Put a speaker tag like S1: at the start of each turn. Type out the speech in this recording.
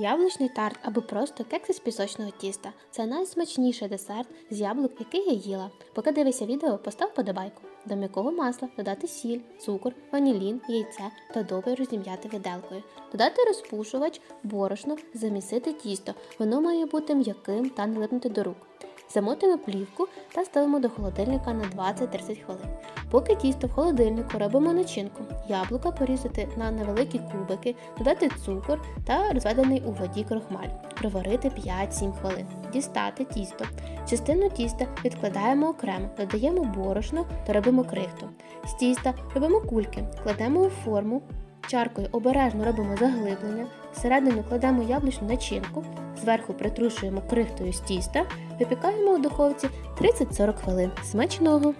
S1: Яблучний тарт або просто кекси з пісочного тіста. Це найсмачніший десерт з яблук, який я їла. Поки дивишся відео, постав подобайку. До м'якого масла додати сіль, цукор, ванілін, яйце та добре розім'яти виделкою. Додати розпушувач, борошно, замісити тісто. Воно має бути м'яким та не липнути до рук. Замотуємо плівку та ставимо до холодильника на 20-30 хвилин. Поки тісто в холодильнику робимо начинку. Яблука порізати на невеликі кубики, додати цукор та розведений у воді крохмаль. Проварити 5-7 хвилин. Дістати тісто. Частину тіста відкладаємо окремо, додаємо борошно та робимо крихту. З тіста робимо кульки, кладемо у форму. Чаркою обережно робимо заглиблення, всередину кладемо яблучну начинку, зверху притрушуємо крихтою з тіста, випікаємо у духовці 30-40 хвилин. Смачного!